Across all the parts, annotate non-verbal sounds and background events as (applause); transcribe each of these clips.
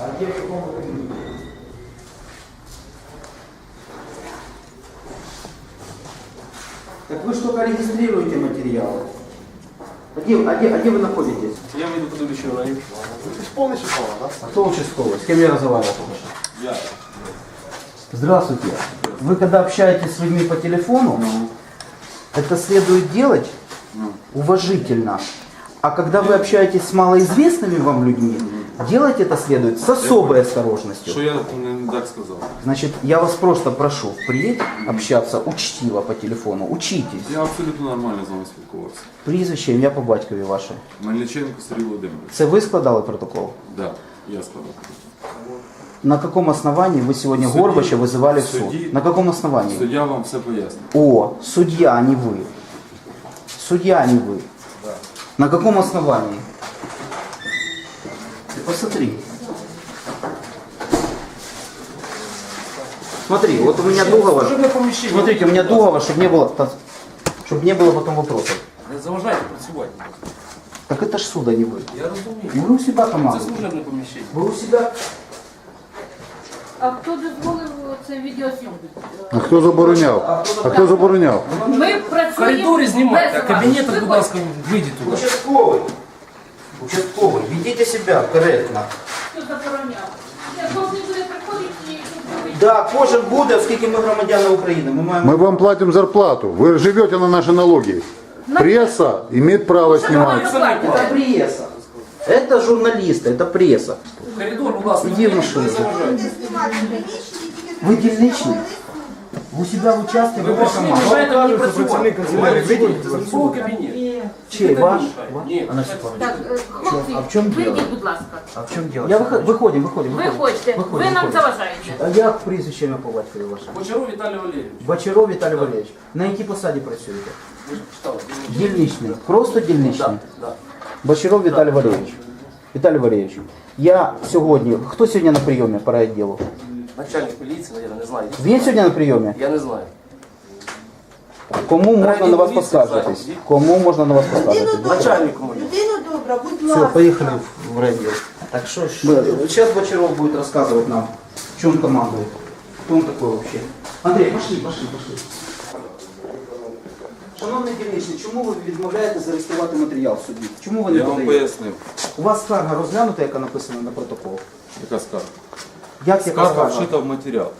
А где в каком вы кабинете? Так вы только регистрируете материалы. А где, а где, а где вы находитесь? Я выйду що вона. Полностью слова, да? А кто участковый? С кем я разговаривал? Я. Здравствуйте. Вы когда общаетесь с людьми по телефону, это следует делать уважительно. А когда вы общаетесь с малоизвестными вам людьми, делать это следует с особой осторожностью. Що я не так сказав? Значит, я вас просто прошу впредь общаться учтиво по телефону. Учитесь. Я абсолютно нормально з вами спілкувався. Прізвище, ім'я по батькові ваше. Мельниченко Сергій Володимирович. Це ви складали протокол? Да, я складав. На каком основании вы сегодня Судьи- Горбача вызывали в суд? судьи- На каком основании? Суддя вам все пояснив. О, судья, а не вы. Судья, а не вы. На каком основании? Ты посмотри. Смотри, вот у меня Дугова. Смотрите, у меня Дугова, чтобы не было, чтобы не было потом вопросов. Заважайте працювати. Так это ж суда не вы. Я розумію. И вы у себя Це командуете. служебне поміщення. Вы у себя... А хто дозволив це відеозйомку? А хто забороняв? А хто забороняв? Ми В працюємо коридорі знімайте, а без вас. кабінет, Ви будь ласка, вийдіть туди. Участковый. Участковый. Ведите себя корректно. Хто забороняв? Я должен буде приходити і щоб ви Да, кожен буде, оскільки ми громадяни України. Ми маємо Мы вам платим зарплату. Вы живете на наши налоги. Пресса имеет право снимать. Это пресса. Это журналисты, это пресса. В коридор, будь ласка, Иди в машину. не заважайте. Вы дільничний? У себя в участке прийшли, команда. мешаєте мені працювати. Свого кабінету. Чей, ваш? Ні. Так, е, хлопці, А в чому діло? вийдіть, будь ласка. А в чому діло? Я виход, виходимо, виходимо. Ви хочете, ви нам заважаєте. А як прізвище ім'я по батькові ваше? Бочаров Віталій Валерійович. Бочаров Віталій Валерійович. На якій посаді працюєте? Ви ж читали. Дільничний. Просто дільничний. Так, так. Бочаров Віталій Валерійович. Віталій Валерійович, я сьогодні, хто сьогодні на прийомі по райвідділу? Начальник поліції, наверное, не знаю. Він сьогодні на прийомі? Я не знаю. Кому можна на вас поскаржитись? Кому можна на вас поскаржитись? Начальнику моєму. Людина добра, будь Все, ласка. поехали в райвідділ. Так что Сейчас Бочаров будет рассказывать нам, в чем командует. Кто он такой вообще. Андрей, пошли, пошли, пошли. Шановний дільничний, чому ви відмовляєте зареєструвати матеріал в суді? Чому ви не Я вам подаєте? пояснив. У вас скарга розглянута, яка написана на протокол. Яка скарга? Як яка Скарга скарга? вшита в матеріал.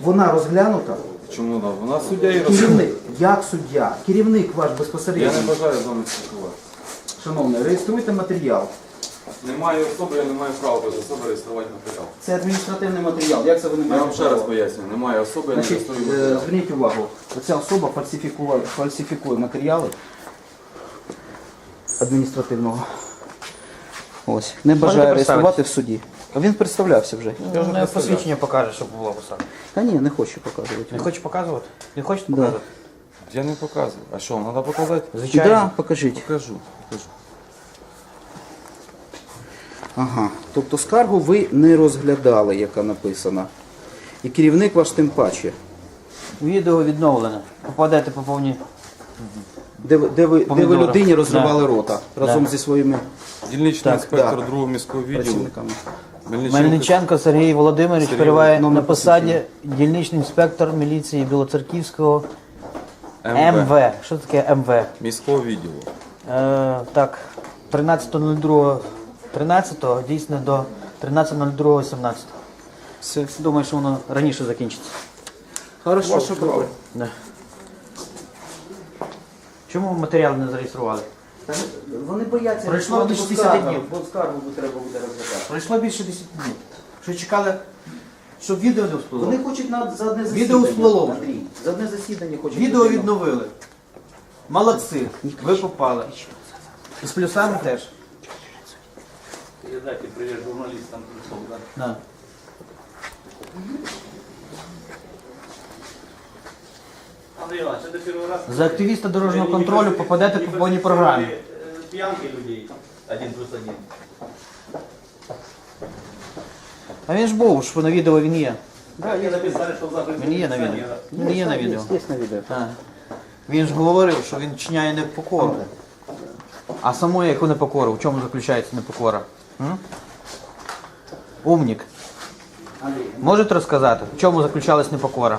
Вона розглянута. Чому вона? Вона суддя і. Керівник, як суддя, керівник ваш безпосередньо. Я не бажаю з вами спілкуватися. Шановний, реєструйте матеріал. Немає особи, я не маю права без особи реєструвати матеріал. Це адміністративний матеріал. Як це ви не Я маєте вам ще раз пояснюю, немає особи, я не Значить, реєструю е, матеріал. зверніть увагу, ця особа фальсифікує, фальсифікує матеріали адміністративного. Ось, не бажає реєструвати в суді. А він представлявся вже. Я вже Ну, посвідчення покаже, щоб була посада. Та ні, не хочу показувати. Не хочеш показувати? Не хочете Да. показувати? Я не показую. А що, треба показати? Звичайно. Да, покажіть. Покажу. покажу. Ага. Тобто скаргу ви не розглядали, яка написана. І керівник ваш тим паче. Відео відновлене. Попадете по повній. Де ви, де ви, де ви людині розривали рота разом Да. зі своїми Дільничний Так, інспектор да. другого міського відділу. працівниками. Мельниченко Сергій Володимирович Сергій перебуває Номер на посаді дільничний інспектор міліції Білоцерківського МВ. МВ. Що таке МВ? Міського відділу. Е, так, 13.02. 13 дійсно до 13.02.17. Все. Думаю, що воно раніше закінчиться. Хорошо, що добре. Да. Чому ви матеріал не зареєстрували? Та Вони бояться Пройшло більше бо 10 днів. Бо скаргу треба буде розглядати. Пройшло більше 10 днів. Що чекали, щоб відео не всплило? Вони хочуть на, за одне засідання. Відео всплило. Андрій, за одне засідання хочуть. Відео людину. відновили. Молодці. Ви попали. І з плюсами теж. Передайте привіт журналістам. Да. Андрей Иванович, это первый раз. За активіста дорожнього контролю попадете по повній програмі. Э, Пьянки людей. Один плюс один. А він ж був, що на відео він є. Да, мне написали, что завтра... Він є на відео. Він є на відео. Є на відео. Так. Він ж говорив, що він чиняє непокору. А самої яку непокору? В чому заключається непокора? Умник. Можете розказати, в чому заключалась непокора?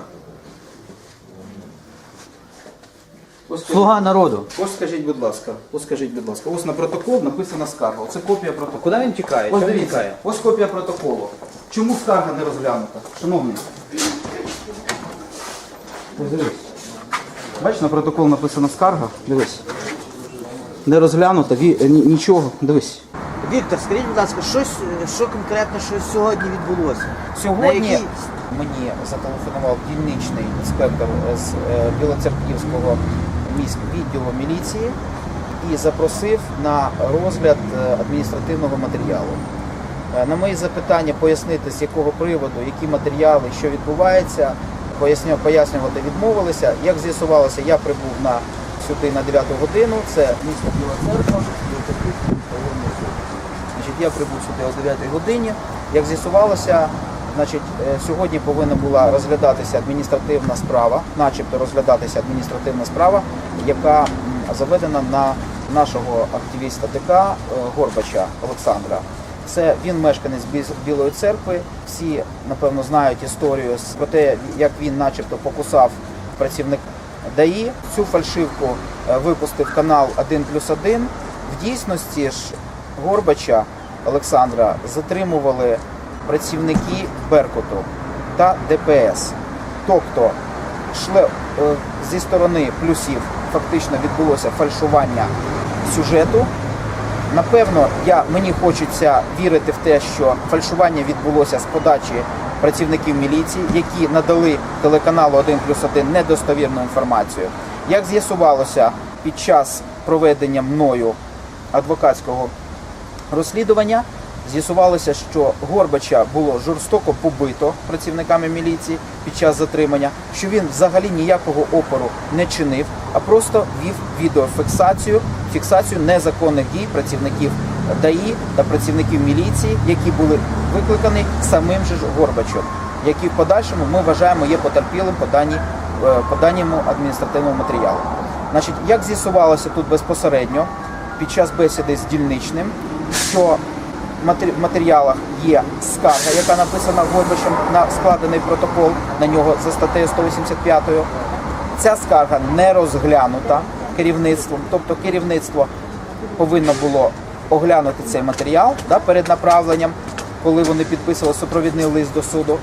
Слуга народу. Ось скажіть, будь ласка, ось скажіть, будь ласка, ось на протокол написана скарга. Оце копія протоколу. Куди він тікає? Ось він дивіться, тікає? ось копія протоколу. Чому скарга не розглянута? Шановний. Ось дивись. Бачиш, на протокол написана скарга. Дивись. Не розглянута, ві- ні- нічого. Дивись. Віктор, скажіть, будь ласка, щось, що конкретно що сьогодні відбулося? На Сьогодні якій- мені зателефонував дільничний інспектор з е, Білоцерківського міськ відділу міліції і запросив на розгляд е, адміністративного матеріалу. Е, На мої запитання пояснити, з якого приводу, які матеріали, що відбувається, поясню- пояснювати відмовилися. Як з'ясувалося, я прибув на сюди на 9 годину. Це місто Біла Церква. Значить, я прибув сюди о 9 годині. Як з'ясувалося, значить, е, сьогодні повинна була розглядатися адміністративна справа, начебто розглядатися адміністративна справа, яка заведена на нашого активіста ТК е, Горбача Олександра. Це він мешканець Білої церкви. Всі напевно знають історію про те, як він, начебто, покусав працівник ДАІ. Цю фальшивку е, випустив канал 1 плюс 1. В дійсності ж Горбача Олександра затримували працівники Беркуту та ДПС. Тобто шле, е, зі сторони плюсів фактично відбулося фальшування сюжету. Напевно, я, мені хочеться вірити в те, що фальшування відбулося з подачі працівників міліції, які надали телеканалу 1 плюс 1 недостовірну інформацію. Як з'ясувалося під час проведення мною адвокатського розслідування, з'ясувалося, що Горбача було жорстоко побито працівниками міліції під час затримання, що він взагалі ніякого опору не чинив, а просто вів відеофіксацію, фіксацію незаконних дій працівників ДАІ та працівників міліції, які були викликані самим же ж Горбачем, які в подальшому ми вважаємо є потерпілим по даній е, по даному адміністративному матеріалу. Значить, як з'ясувалося тут безпосередньо під час бесіди з дільничним, що матеріалах є скарга, яка написана Горбачем на складений протокол на нього за статтею 185. Ця скарга не розглянута керівництвом, тобто керівництво повинно було оглянути цей матеріал да, перед направленням, коли вони підписували супровідний лист до суду.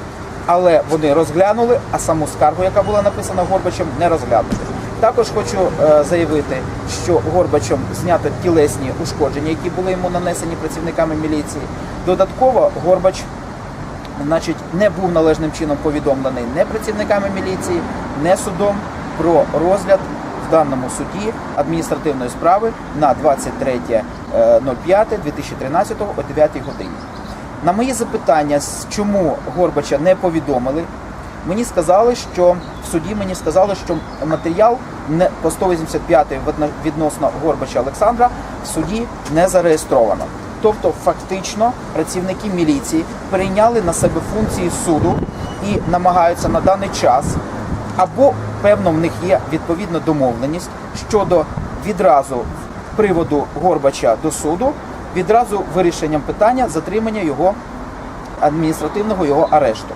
Але вони розглянули, а саму скаргу, яка була написана Горбачем, не розглянули. Також хочу е, заявити, що Горбачем знято тілесні ушкодження, які були йому нанесені працівниками міліції. Додатково Горбач значить, не був належним чином повідомлений не працівниками міліції, не судом про розгляд в даному суді адміністративної справи на 23.05.2013 о 9 годині. На мої запитання, чому Горбача не повідомили, мені сказали, що в суді мені сказали, що матеріал по 185 відно- відносно Горбача Олександра в суді не зареєстровано. Тобто, фактично, працівники міліції перейняли на себе функції суду і намагаються на даний час, або певно в них є відповідна домовленість щодо відразу приводу Горбача до суду, відразу вирішенням питання затримання його адміністративного його арешту.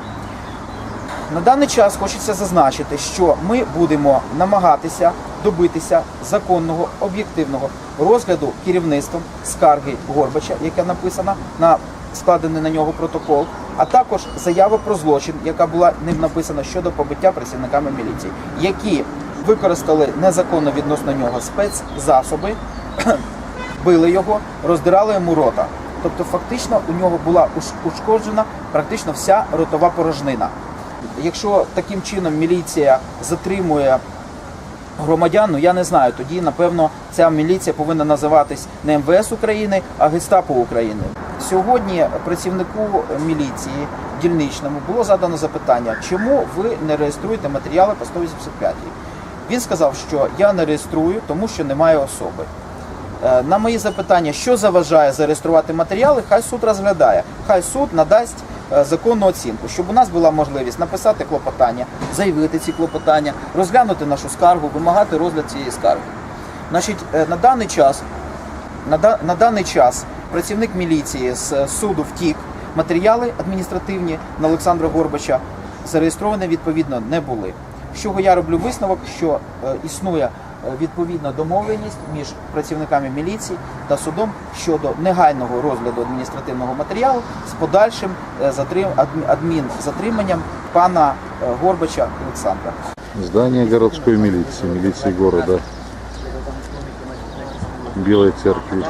На даний час хочеться зазначити, що ми будемо намагатися добитися законного об'єктивного розгляду керівництвом скарги Горбача, яка написана на складений на нього протокол, а також заява про злочин, яка була ним написана щодо побиття працівниками міліції, які використали незаконно відносно нього спецзасоби, (clears throat) били його, роздирали йому рота. Тобто, фактично, у нього була ушкоджена практично вся ротова порожнина. Якщо таким чином міліція затримує громадян, ну я не знаю, тоді напевно ця міліція повинна називатись не МВС України, а Гестапо України. Сьогодні працівнику міліції дільничному було задано запитання, чому ви не реєструєте матеріали по 185 Він сказав, що я не реєструю, тому що немає особи. Е, На мої запитання, що заважає зареєструвати матеріали, хай суд розглядає. Хай суд надасть законну оцінку, щоб у нас була можливість написати клопотання, заявити ці клопотання, розглянути нашу скаргу, вимагати розгляд цієї скарги. Значить, е, на даний час На, на даний час працівник міліції з е, суду втік. Матеріали адміністративні на Олександра Горбача зареєстровані відповідно не були. З чого я роблю висновок, що е, існує е, відповідна домовленість між працівниками міліції та судом щодо негайного розгляду адміністративного матеріалу з подальшим е, затрим, адмі- адмінзатриманням пана е, Горбача Олександра. Здание городской милиции, милиции города. Белой церкви.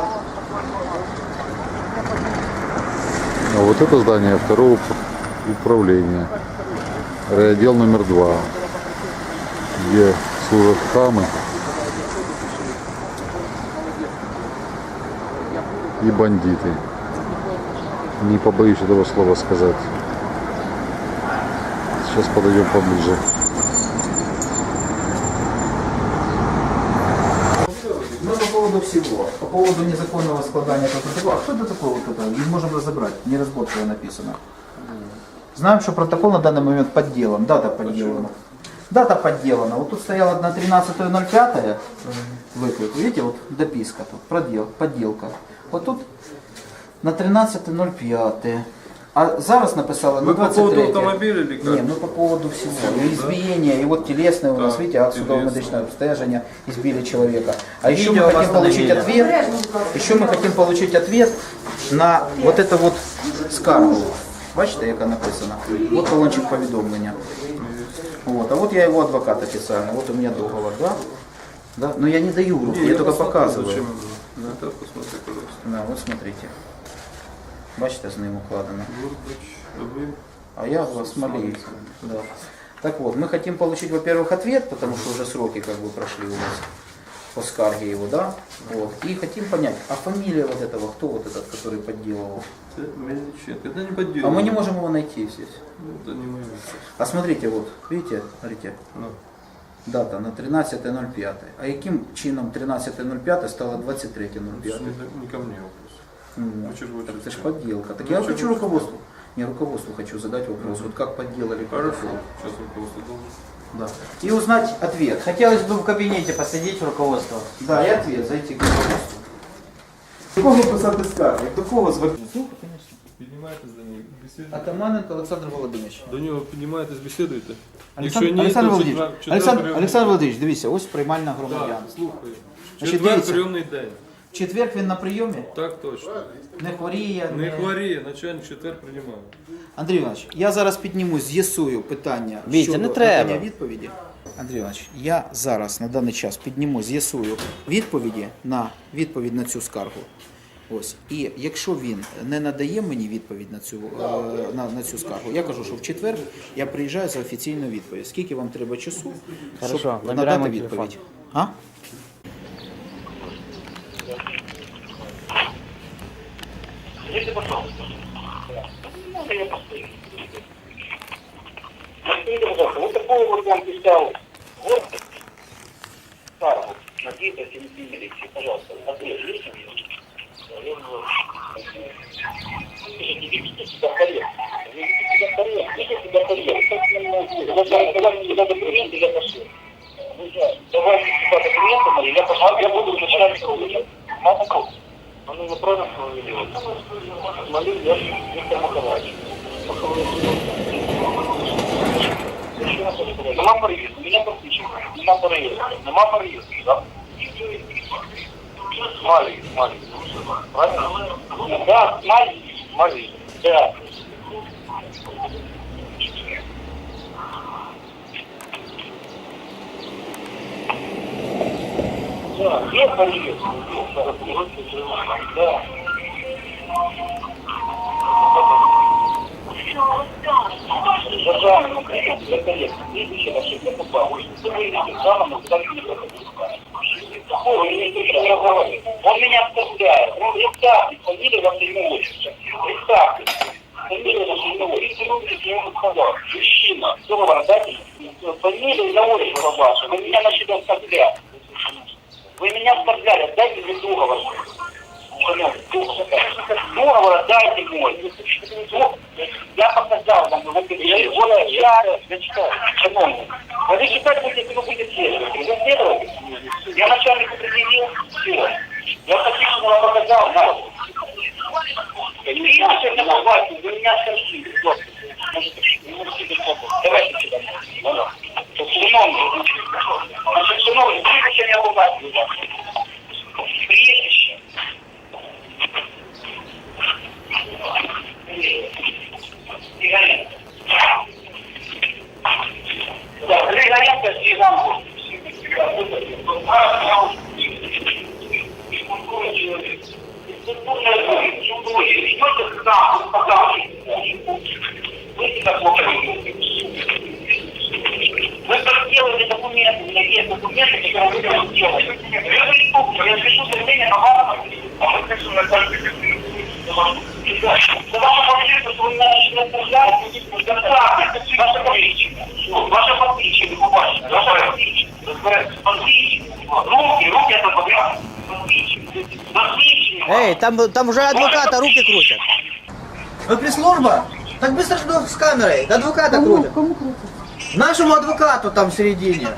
А вот это здание второго уп- управления. Райотдел номер два. Где служат хамы. И бандиты. Не побоюсь этого слова сказать. Сейчас подойдем поближе. По поводу всего, по поводу незаконного складания протокола. А кто это такой вот это? Не можем разобрать, неразборчиво написано. Знаем, что протокол на данный момент подделан, дата подделана. Дата подделана. Вот тут стояла на 13.05 выклик. Видите, вот дописка тут, продел, подделка. Вот тут на 13.05. А зараз написала на Ви по 23. поводу автомобіля чи як? Ні, ми по поводу всего. И избиения, и вот телесное у нас, Так, видите, акт телесное. судово-медичного обстежения, избили человека. А еще мы Видео хотим получить восстановления. ответ, еще мы хотим получить ответ на вот это вот скаргу. Бачите, яка написана? Вот колончик повідомлення. Вот. А вот я его адвокат официально. Вот у меня договор, да? Да? Но я не даю в руки, я, только показываю. На это посмотри, пожалуйста. Да, вот смотрите. Бачите, з ним укладено. Горбач, а? А я в Смоле. Да. Так вот, мы хотим получить, во-первых, ответ, потому что уже сроки как бы прошли у нас по скарге его, да? Вот. И хотим понять, а фамилия вот этого, кто вот этот, который подделывал? Это Мельниченко. Это не подделал. А мы не можем его найти здесь. Это не мое. А смотрите, вот, видите, смотрите, Ну. Дата на 13.05. А яким чином 13.05 стало 23.05? Это не, ко мне вопрос. Ну, так это ж подделка. Так Ну, я хочу руководству. Не руководству хочу задать вопрос. Вот как подделали Хорошо. протокол. Сейчас руководство должен. Да. И узнать ответ. Хотелось бы в кабинете посидеть руководство. Да, и ответ зайти к руководству. До кого писати скарги? До кого звернутися? Піднімаєтесь до нього, бесідуєте? Атаманенко Олександр Володимирович. До нього піднімаєтесь, бесідуєте? Олександр, ні, Олександр то Володимирович, четвер- Олександр, Олександр. Володимирович, дивіться, ось приймальна громадян. Так, слухаю. Значить, Четвер дивіться. прийомний день. В четвер він на прийомі, Так точно. не хворіє. Не хворіє, начальник в четвер приймає. Андрій Іванович, я зараз підніму, з'ясую питання Вітя, щодо не треба. надання відповіді. Андрій Іванович, я зараз на даний час підніму, з'ясую відповіді на відповідь на цю скаргу. Ось. І якщо він не надає мені відповідь на цю, е, на, на цю скаргу, я кажу, що в четвер я приїжджаю за офіційною відповідь. Скільки вам треба часу, Хорошо, щоб набираємо надати телефон. відповідь? А? Скажите, пожалуйста, вот такой вот вам писал вот Карл, на деятельности милиции, пожалуйста, ответ у я буду начальником. Маму Он его правильно сформулировал. Махарадович. Нема переїзду. Нема переїзду. Нема переїзду, так? Малий, малий. Правильно? Да, малий, малий. Да. Да, є переїзд. Да. Кредиту для коллекции прізвище на всіх покупав. Це ви державному кредиту не Он меня оскорбляет. Он представьте, фамилия во имя отчество. Представьте. Фамилия во имя отчество. Я ему сказал, мужчина, договородатель, фамилия на отчество ваше. Вы меня начали оскорблять. Вы меня оскорбляли, дайте мне договор. Договор дайте мой. Я показал вам его я более я зачитаю. Шановні, вы читать будете, если вы будете следовать. Вы следовать? Я начальник определил, все. Я таких вам показал, да. Видите, на вас, вы меня оскорбили. Вот. Ну, можете без слов. Давайте сюда. Ладно. То шановні, значить, шановні, прізвище не побачив, будь ласка. ほら。Там, там вже адвоката руки крутять. Ви прес-служба? Так быстро ж з камерою. До адвоката крутять. Кому крутять? Нашому адвокату там в середині.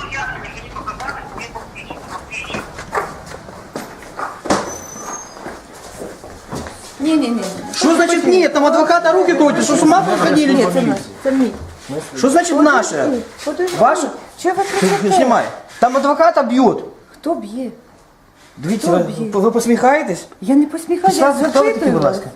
Ні, ні, ні. Що значить ні? Там адвоката руки крутять. Що з ума походили? Ні, це наш. Це мій. Що значить наше? Подожди. Ваше? Чого ви кричите? Знімай. Там адвоката б'ють. Хто б'є? Дивіться, Хто ви, б'є? ви посміхаєтесь? Я не посміхаюся, я Хто ви такі, запитую будь вас. ласка?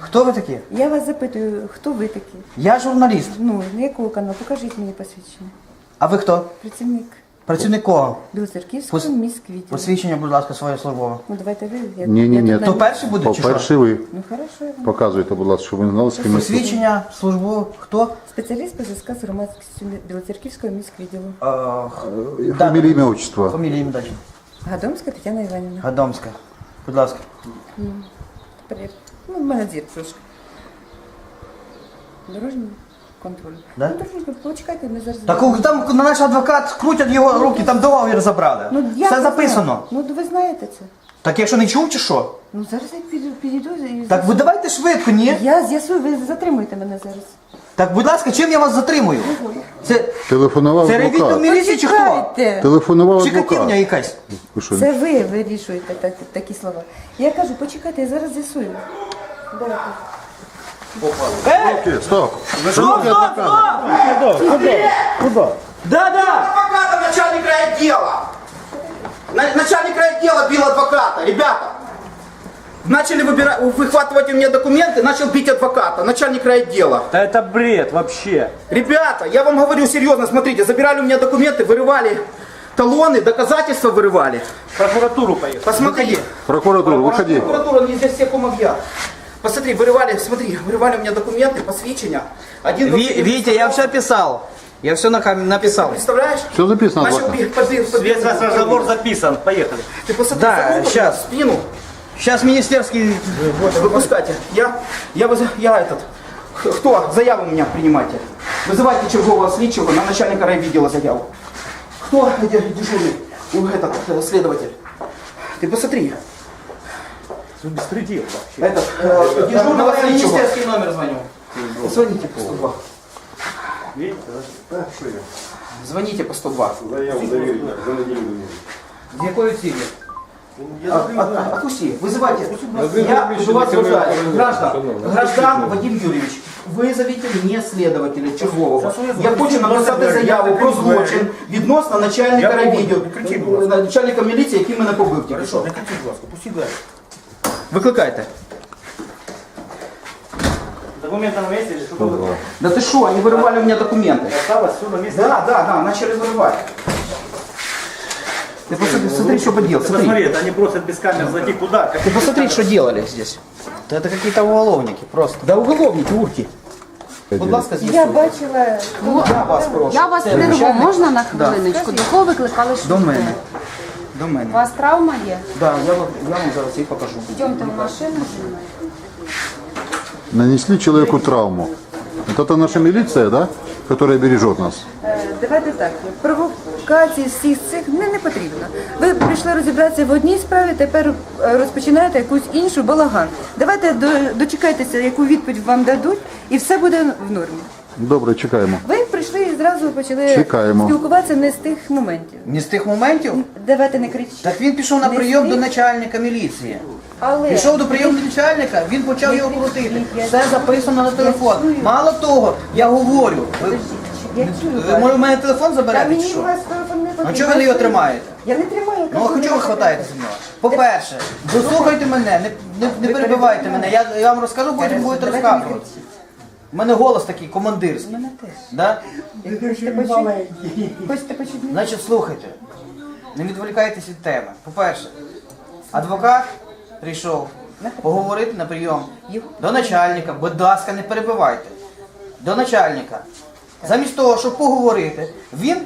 Хто ви такі? Я вас запитую, хто ви такі? Я журналіст. Ну, якого каналу? Покажіть мені посвідчення. А ви хто? Працівник Працівник кого? Білоцерківського Пос- міськвідділу. Посвідчення, будь ласка, своє службове. Ну, давайте ви. Я, Ні, ні, я ні. тут То на- перший буде чи що? По-перше, ви Ну, хорошо. я вам- показуєте, будь ласка, щоб ви знали, з ким ми спілкуємося. Посвідчення службове. Хто? Спеціаліст по зв'язку з громадськістю Білоцерківського міськвідділу. Е, х- Фамілія, ім'я, отчество. Фамілія ім'я далі. Гадомська Тетяна Іванівна. Гадомська. Будь ласка. Тепер я- Ну, в мене зір трошки. Дорожній контроль. Да? Ну, трошки, почекайте, ми зараз... Так у- там на наш адвокат крутять його руки, там договір забрали. Ну, я Все не записано. знаю. Ну, ви знаєте це. Так якщо не чув чи що? Ну, зараз я піду, підійду і... Так ви давайте швидко, ні? Я з'ясую, ви затримуєте мене зараз. Так, будь ласка, чим я вас затримую? Це, Телефонував це ревітно адвокат. міліції чи хто? Почекайте. Телефонував Чи адвокат. катівня якась? Ви що, Це ви вирішуєте так, такі слова. Я кажу, почекайте, я зараз з'ясую. Давайте. Е! Окей, Стоп. Стоп, стоп, стоп! Да, да! Адвоката начальник райотдела! На- Начальник райотдела бил адвоката, ребята! Начали выбирать, выхватывать у меня документы, начал бить адвоката, начальник райотдела. Да это бред вообще. Ребята, я вам говорю серьезно, смотрите, забирали у меня документы, вырывали талоны, доказательства вырывали. В прокуратуру поехал. Посмотри. Прокуратура, виходи. Прокуратура не здесь все кумовья. Посмотри, вырывали, смотри, вырывали у меня документы, посвящения. Один Витя, я все писал. Я все написал. Представляешь? Все записано, Начал бить, подбил, подбил. Весь разговор записан. Поехали. Ты посмотри, Да, в спину. Сейчас министерский... Вот, выпускайте. Я, я, выз- я этот, х- кто? Заяву у меня принимайте. Вызывайте чергового слідчого на начальника райвідділа заяву. Кто де- дежурный? У этот, э, следователь. Ты посмотри. Беспредел вообще. Этот, э, дежурного Давай слідчого. министерский номер звоню. Звоните по 102. Видите? Звоните по 102. З якою цілі? А, а, Отпусти, вызывайте. Я у вас уважаю. Граждан, граждан Вадим Юрьевич, вызовите мне следователя чергового. Я хочу написати заяву про злочин відносно начальника райвідділу, начальника міліції, який мене побив тільки що. Викликайте. Документы на месте или что было? Да ты что, они вырывали у меня документы. Осталось все на месте. Да, да, да, начали вырывать. Ты посмотри, смотри, что поделал, Ты смотри. посмотри, это они просят без камер зайти куда? Как Ты посмотри, что делали здесь. Да это какие-то уголовники просто. Да уголовники, урки. Будь ласка, здесь. Я бачила... Я вас прошу. Я вас Це перерву, начальник? можна на хвилиночку? До кого викликали До швидку? мене. До У мене. вас травма є? Да, я, вам- я вам зараз її покажу. Йдемте в машину зі мною. Нанесли человеку травму. Вот это наша милиция, да? Которая бережет нас. Е, Давайте так, провокації всіх цих не, не потрібно. Ви прийшли розібратися в одній справі, тепер е, розпочинаєте якусь іншу балаган. Давайте до- дочекайтеся, яку відповідь вам дадуть, і все буде в нормі. Добре, чекаємо. Ви прийшли і зразу почали Чекаємо. спілкуватися не з тих моментів. Не з тих моментів? Давайте не кричіть. Так він пішов на Не прийом до начальника міліції. Але Пішов до прийому начальника, він почав його крутити. Все записано на телефон. Мало того, я говорю. Ви, я ви може в мене телефон Та заберете чи мені що? вас телефон не потрібен. А чого ви його тримаєте? Я не тримаю. Ну а чого ви хватаєте зі мною? По-перше, дослухайте мене, не, не, не перебивайте мене. Я, я вам розкажу, потім будете розказувати. У мене голос такий командирський. Мене теж. Да? Хочете почути? Хочете почути? Значить, слухайте, не відволікайтесь від теми. По-перше, адвокат прийшов поговорити на прийом до начальника, будь ласка, не перебивайте. До начальника. Замість того, щоб поговорити, він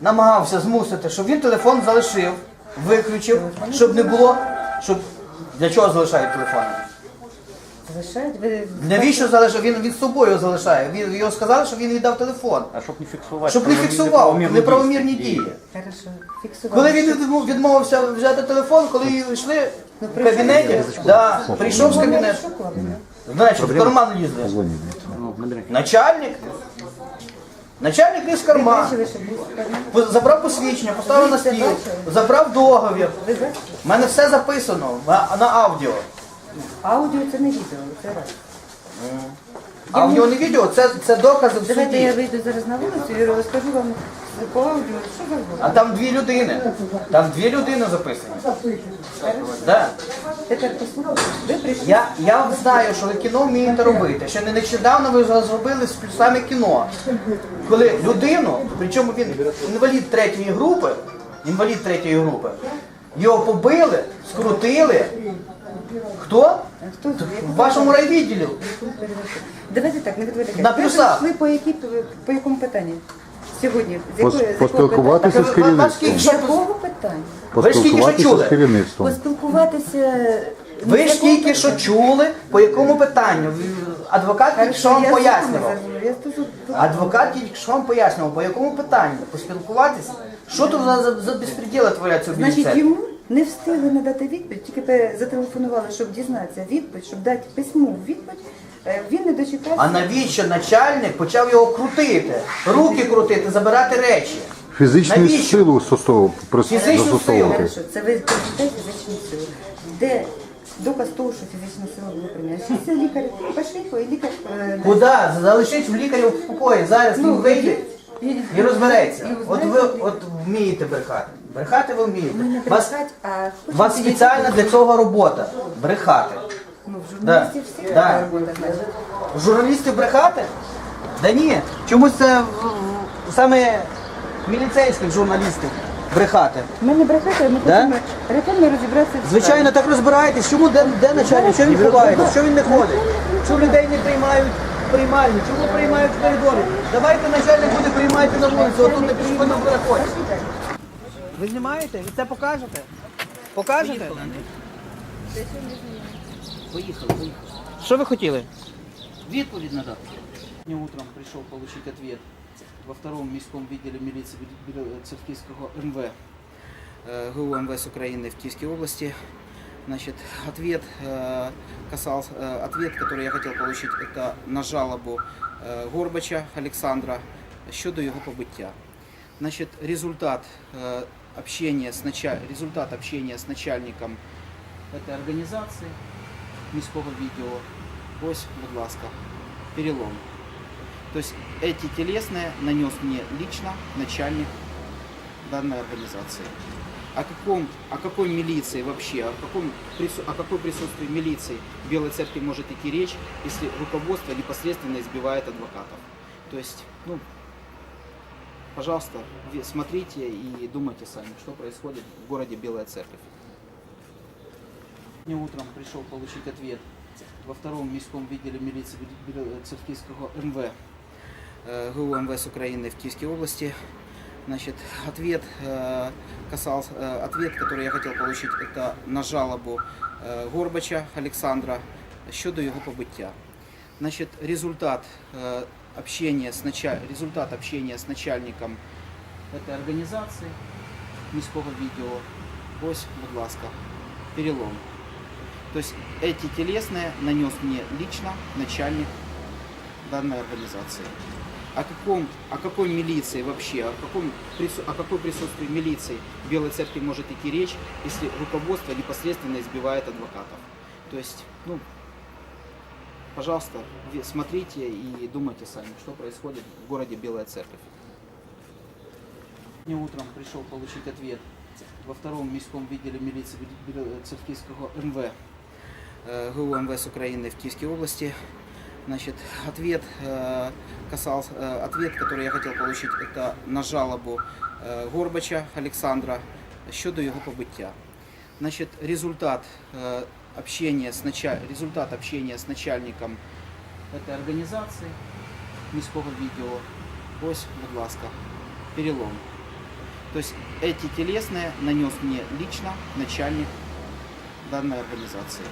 намагався змусити, щоб він телефон залишив, виключив, щоб не було. Щоб... Для чого залишають телефон? Залишають? Ви... Навіщо залишив? Він від собою залишає. Він його сказали, що він віддав телефон. А щоб не фіксувати. Щоб не фіксував неправомірні дії. Хорошо. Коли він відмов- відмовився взяти телефон, коли йшли в кабінеті, да, прийшов з кабінету. Значить, в карман лізли. Начальник. Начальник із карман. Забрав посвідчення, поставив на стіл, забрав договір. У мене все записано на, на аудіо. Аудіо це не відео, це раз. Аудіо не відео, це, це докази в Давайте я вийду зараз на вулицю і розкажу вам А там дві людини. Там дві людини записані. Да. Ви. Я, я знаю, що ви кіно вмієте робити. Ще не нещодавно ви зробили плюсами кіно. Коли людину, причому він інвалід третьої групи, інвалід третьої групи, його побили, скрутили. Хто? Хто? В вашому райвідділі. Давайте так, не відволікайте. На плюсах. прийшли по, які, по якому питанню? Сьогодні? З якої- з якого Поспілкуватися з керівництвом. питання? З якого питання? Ви ж тільки що Поспілкуватися чули. з керівництвом. Поспілкуватися... Ви ж тільки що чули, по якому питанню. Адвокат тільки що вам пояснював. Адвокат тільки що вам пояснював, по якому питанню поспілкуватися. Що тут за, за, за безпреділи творяться в Значить, йому не встигли надати відповідь, тільки зателефонували, щоб дізнатися відповідь, щоб дати письмову відповідь. Е, Він не дочекався. А навіщо начальник почав його крутити, руки крутити, забирати речі? Фізичну Навіщо? силу. Фізичну. Хорошо, це ви прочитайте фізичну силу. Де доказ того, що фізична сила була приміняна? Що це лікар? Пошли, і лікар... е, Куди? Залишіть в лікаря в спокої. Зараз він Ну, вийде і- і розбереться. і От ви от вмієте брехати. Брехати ви Ми не вмієте. Вас, брехать, а у вас хочете спеціальна для цього робота. Брехати. Ну, в Да. журналістів всі Да. робота, значить. Журналістів брехати? Да ні. Чомусь це в- в- саме міліцейських журналістів брехати. Ми не брехати, ми Да? хочемо ретельно розібратися в Звичайно, так розбираєтесь, чому де, де начальник, що він ховається, що він не ходить, чому людей не приймають в приймальні, чому приймають в коридорі. Давайте начальник буде приймати на вулиці, отут на пішохідному переході. Ви знімаєте? Ви це покажете? Покажете? Поїхали, поїхали. Що ви хотіли? Відповідь надати. Сегодня утром пришел получить ответ во втором міському відділі міліції Церківського МВ э, ГУ МВС Украины в Киевской области. Значит, ответ э, касался, э, ответ, который я хотел получить, это на жалобу э, Горбача Александра щодо його побиття. Значит, результат э, общения с началь... результат общения с начальником этой организации міського відділу. Ось, будь ласка, перелом. То есть эти телесные нанес мне лично начальник данной организации. О каком, о какой милиции вообще, о каком, прису- о какой присутствии милиции в Белой Церкви может идти речь, если руководство непосредственно избивает адвокатов? То есть, ну, пожалуйста, ви- смотрите и думайте сами, что происходит в городе Белая Церковь. Сегодня утром пришел получить ответ во втором міському відділі міліції Церківського МВ э, ГУ МВС Украины в Киевской области. Значит, ответ э, касался, э, ответ, который я хотел получить, это на жалобу э, Горбача Александра щодо його побиття. Значит, результат э, общения с началь... результат общения с начальником этой организации міського відділу. Ось, будь ласка, перелом. То есть эти телесные нанес мне лично начальник данной организации. О о каком, о какой милиции вообще, о каком, прису- о какой присутствии милиции в Белой Церкви может идти речь, если руководство непосредственно избивает адвокатов. То есть, ну, пожалуйста, ви- смотрите и думайте сами, что происходит в городе Белая Церковь. Сегодня утром пришел получить ответ во втором міському відділі міліції Церківського МВ э, ГУ МВС Украины в Киевской области. Значит, ответ э, касался, э, ответ, который я хотел получить, это на жалобу э, Горбача Александра щодо його побиття. Значит, результат э, общения с началь... результат общения с начальником этой организации міського відділу. Ось, будь ласка, перелом. То есть эти телесные нанес мне лично начальник данной организации.